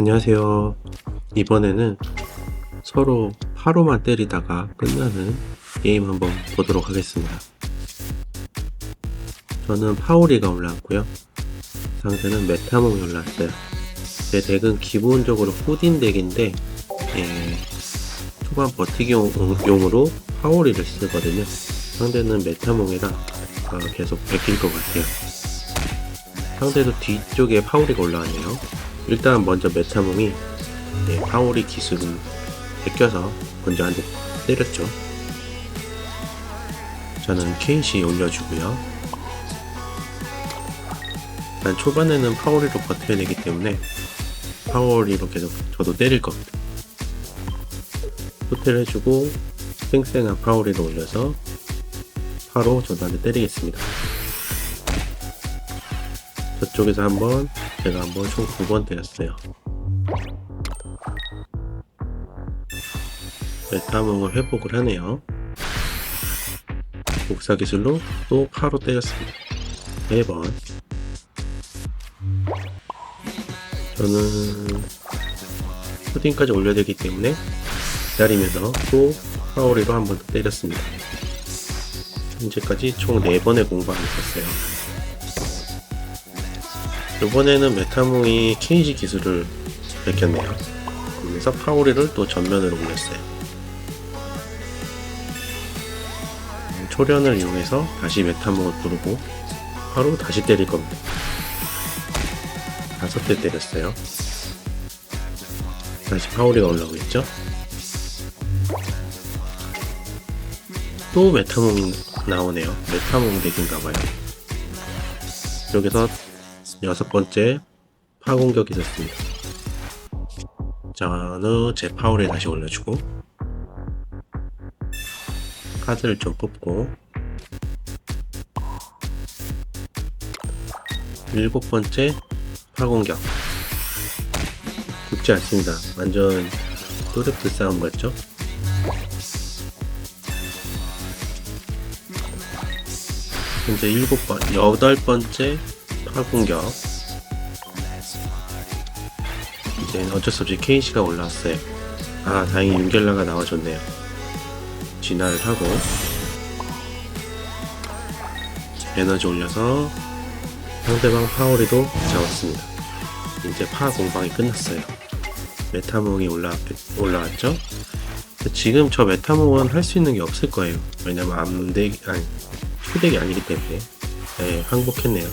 안녕하세요. 이번에는 서로 파로만 때리다가 끝나는 게임 한번 보도록 하겠습니다. 저는 파오리가 올라왔고요. 상대는 메타몽이 올라왔어요. 제 덱은 기본적으로 후딘 덱인데 예, 초반 버티기용으로 파오리를 쓰거든요. 상대는 메타몽이라 어, 계속 베낄 것 같아요. 상대도 뒤쪽에 파오리가 올라왔네요. 일단 먼저 메타몽이 네, 파오리 기술을 베껴서 먼저 한 대 때렸죠. 저는 케이시 올려주고요. 일단 초반에는 파오리로 버텨야 되기 때문에 파오리로 계속 저도 때릴 겁니다. 호텔 해주고 쌩쌩한 파오리로 올려서 바로 저도 한 대 때리겠습니다. 저쪽에서 한번 제가 한번 총두번 때렸어요. 메타몽을 회복을 하네요. 복사 기술로 또 파로 때렸습니다. 네 번. 저는 푸딩까지 올려야 되기 때문에 기다리면서 또 파오리로 한 번 더 때렸습니다. 현재까지 총 4번의 공방이 있었어요. 이번에는 메타몽이 케이지 기술을 베꼈네요. 그래서 파오리를 또 전면으로 올렸어요. 음, 초련을 이용해서 다시 메타몽을 부르고 바로 다시 때릴 겁니다. 다섯 대 때렸어요. 다시 파오리가 올라오고 있죠. 또 메타몽이 나오네요. 메타몽 덱인가봐요. 여기서 여섯 번째 파공격이. 자, 어느 제 파울에 다시 올려주고 카드를 좀 뽑고 일곱 번째 파공격 죽지 않습니다. 완전 또르프 싸움 같죠? 현재 일곱 번, 여덟 번째 파 공격 이제 어쩔 수 없이 케이시가 올라왔어요. 아 다행히 윤겔라가 나와줬네요. 진화를 하고 에너지 올려서 상대방 파오리도 잡았습니다. 이제 파 공방이 끝났어요. 메타몽이 올라, 올라왔죠? 지금 저 메타몽은 할 수 있는 게 없을 거예요. 왜냐면 암덱, 아니, 초덱이 아니기 때문에. 네, 항복했네요.